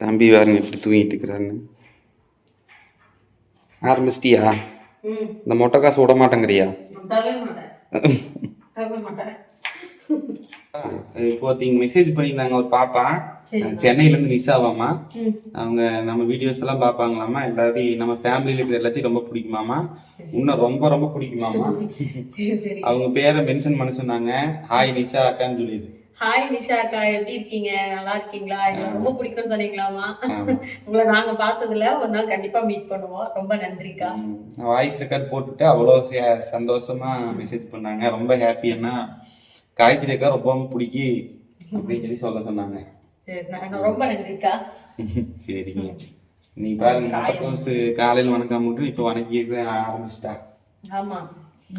தம்பி பாருங்க எப்படி தூங்கிட்டு இருக்கிறான்னு. ஆரம்பிச்சிட்டியா? இந்த மொட்டை காசு விட மாட்டேங்கிறியா? இப்போ ஒருத்தங்க மெசேஜ் பண்ணியிருந்தாங்க ஒரு பாப்பா. சென்னையிலேருந்து நிசாவாமா ம். அவங்க நம்ம வீடியோஸ் எல்லாம் பார்ப்பாங்களாமா எல்லாத்தையும் நம்ம ஃபேமிலியில் இருக்கிற எல்லாத்தையும் ரொம்ப பிடிக்குமாமா? இன்னும் ரொம்ப ரொம்ப பிடிக்குமாமா? அவங்க பேரை மென்ஷன் பண்ண சொன்னாங்க. ஹாய் நிசா அக்கான்னு சொல்லிடு ஹாய் நிஷா அக்கா. எப்படி இருக்கீங்க? நல்லா இருக்கீங்களா? எனக்கு ரொம்ப பிடிக்கும்னு சொன்னீங்களாமா. உங்களை நாங்க பார்த்ததுல ஒரு நாள் கண்டிப்பா மீட் பண்ணுவோம். ரொம்ப நன்றிக்கா வாய்ஸ் ரெக்கார்ட் போட்டுட்டு அவ்வளோ சந்தோஷமா மெசேஜ் பண்ணாங்க. ரொம்ப ஹாப்பின்னா காயத்ரி அக்கா ரொம்ப பிடிக்கி அப்படின்னு சொல்லி சொல்ல சொன்னாங்க. சரி ரொம்ப நன்றிக்கா சரிங்க. நீ பாருங்க முட்டைக்கோசு காலையில் வணக்கம் மட்டும் இப்போ வணக்கி ஆரம்பிச்சிட்டா. ஆமா.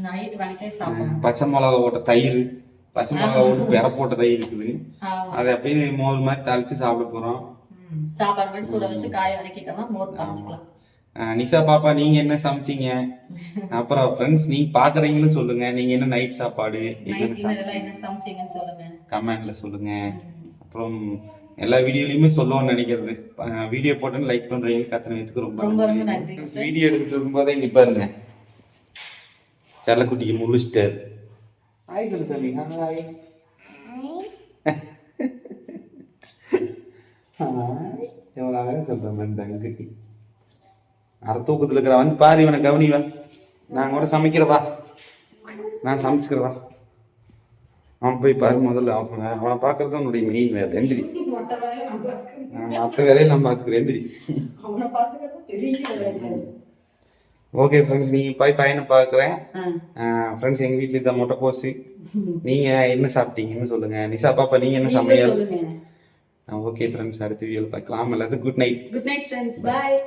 நைட் சாப்பிடணும். பச்சை மிளகா போட்ட தயிர் பச்சை மிளகா போட்டு பெற போட்ட தயிர் இருக்குது அதை அப்படியே மோர் மாதிரி தாளிச்சு சாப்பிட போகிறோம் ம். சாப்பாடு சுட வச்சு காய வதக்கிட்டோம்னா மோர் காமிச்சுக்கலாம். நிஷா பாப்பா நீங்க என்ன சமைச்சீங்க? அப்புறம் ஃப்ரெண்ட்ஸ் நீங்க பாக்குறீங்களும் சொல்லுங்க. நீங்க என்ன நைட் சாப்பாடு? என்ன சமைச்சீங்கன்னு சொல்லுங்க. கமெண்ட்ல சொல்லுங்க. அப்புறம் எல்லா வீடியோலயுமே சொல்லுவோம்னு நினைக்கிறது. வீடியோ போட்டோன்னு லைக் பண்றீங்க. கத்தனை வைத்துக்கு ரொம்ப வீடியோ எடுத்துட்டு இருக்கும்போதே இங்க பாருங்க. செல்லக்குட்டிக்கு முழிச்சிட்டாரு. ஹாய் சொல்லு சாமி ஹாய் ஹாய் எவ்வளோ அழகாக சொல்கிறேன் தங்குட்டி அரை தூக்கத்தில் இருக்கிற வந்து பாரு இவனை கவனிவா நான் கூட சமைக்கிறவா நான் சமைச்சுக்கிறவா அவன் போய் பாரு முதல்ல அவனை அவனை பார்க்கறது உன்னுடைய மெயின் வேலை எந்திரி மற்ற வேலையை நான் பார்த்துக்கிறேன் எந்திரி அவனை பார்த்துக்கிறது பெரிய வேலை. ஓகே ஃப்ரெண்ட்ஸ் நீங்கள் போய் பையனை பார்க்குறேன். ஆ. ஃப்ரெண்ட்ஸ் எங்கள் வீட்டில் இதான் மொட்டை கோஸு. நீங்கள் என்ன சாப்பிட்டீங்கன்னு சொல்லுங்கள் நிசா பாப்பா நீங்கள் என்ன சமையல்? சொல்லுங்க. ஓகே ஃப்ரெண்ட்ஸ் அடுத்த வீடியோவில் பார்க்கலாம். எல்லாத்துக்கும் good night good night friends bye